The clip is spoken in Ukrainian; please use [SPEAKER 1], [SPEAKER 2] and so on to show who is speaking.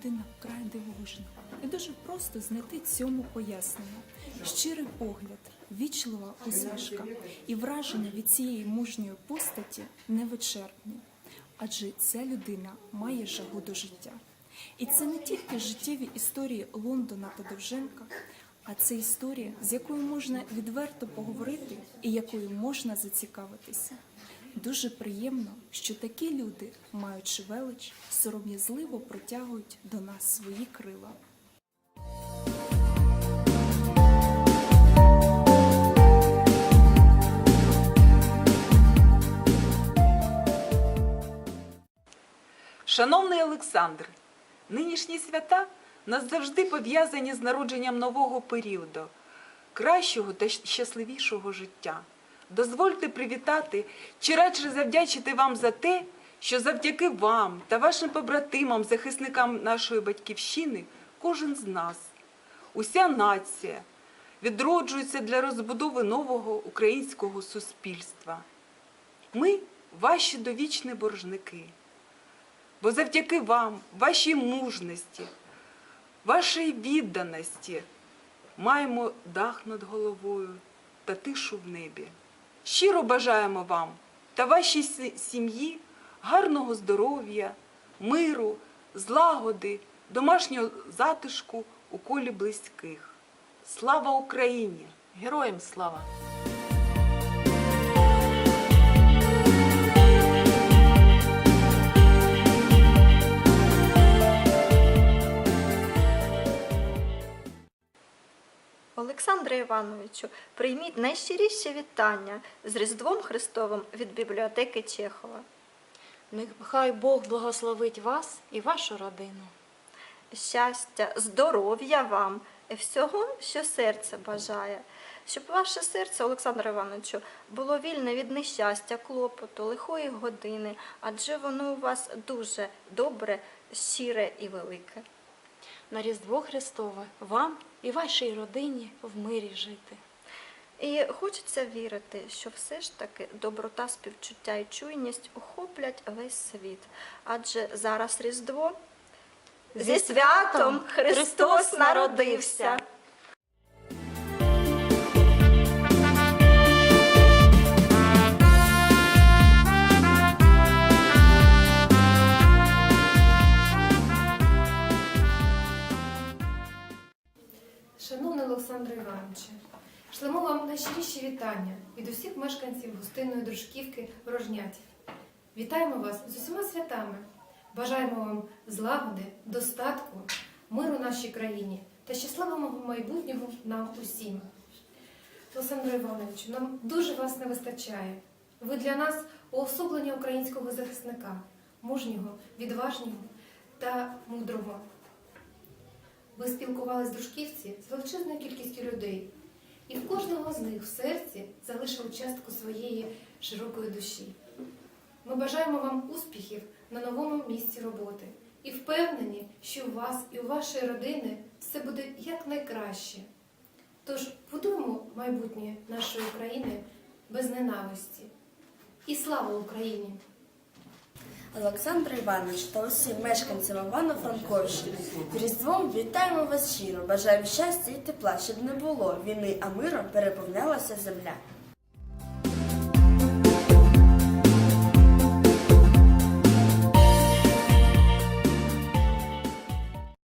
[SPEAKER 1] Людина вкрай дивовижна. І дуже просто знайти цьому пояснення. Щирий погляд, вічлива усмішка і враження від цієї мужньої постаті невичерпні. Адже ця людина має жагу до життя. І це не тільки життєві історії Лондона та Довженка, а це історія, з якою можна відверто поговорити і якою можна зацікавитися. Дуже приємно, що такі люди, маючи велич, сором'язливо протягують до нас свої крила.
[SPEAKER 2] Шановний Олександр, нинішні свята нас завжди пов'язані з народженням нового періоду, кращого та щасливішого життя. Дозвольте привітати чи радше завдячити вам за те, що завдяки вам та вашим побратимам, захисникам нашої батьківщини, кожен з нас, уся нація відроджується для розбудови нового українського суспільства. Ми ваші довічні боржники. Бо завдяки вам, вашій мужності, вашій відданості маємо дах над головою та тишу в небі. Щиро бажаємо вам та вашій сім'ї гарного здоров'я, миру, злагоди, домашнього затишку у колі близьких. Слава Україні!
[SPEAKER 3] Героям слава!
[SPEAKER 4] Олександре Івановичу, прийміть найщиріше вітання з Різдвом Христовим від бібліотеки Чехова.
[SPEAKER 3] Нехай Бог благословить вас і вашу родину.
[SPEAKER 4] Щастя, здоров'я вам і всього, що серце бажає. Щоб ваше серце, Олександре Івановичу, було вільне від нещастя, клопоту, лихої години, адже воно у вас дуже добре, щире і велике.
[SPEAKER 3] На Різдво Христове вам і вашій родині в мирі жити.
[SPEAKER 4] І хочеться вірити, що все ж таки доброта, співчуття і чуйність охоплять весь світ. Адже зараз Різдво зі святом Христос народився.
[SPEAKER 5] Шановний Олександре Івановичу, шлемо вам найщиріші вітання від усіх мешканців гостинної дружківки Рожнятів. Вітаємо вас з усіма святами. Бажаємо вам злагоди, достатку, миру нашій країні та щасливого майбутнього нам усім. Олександре Івановичу, нам дуже вас не вистачає. Ви для нас уособлення українського захисника, мужнього, відважнього та мудрого. Ви спілкувалися з дружківці з величезною кількістю людей, і в кожного з них в серці залишили частку своєї широкої душі. Ми бажаємо вам успіхів на новому місці роботи і впевнені, що у вас і у вашої родини все буде якнайкраще. Тож будуємо майбутнє нашої країни без ненависті. І слава Україні!
[SPEAKER 6] Олександр Іванович та усім мешканцям Івано-Франковщини. Різдвом вітаємо вас щиро. Бажаю щастя і тепла, щоб не було війни, а миром переповнялася земля.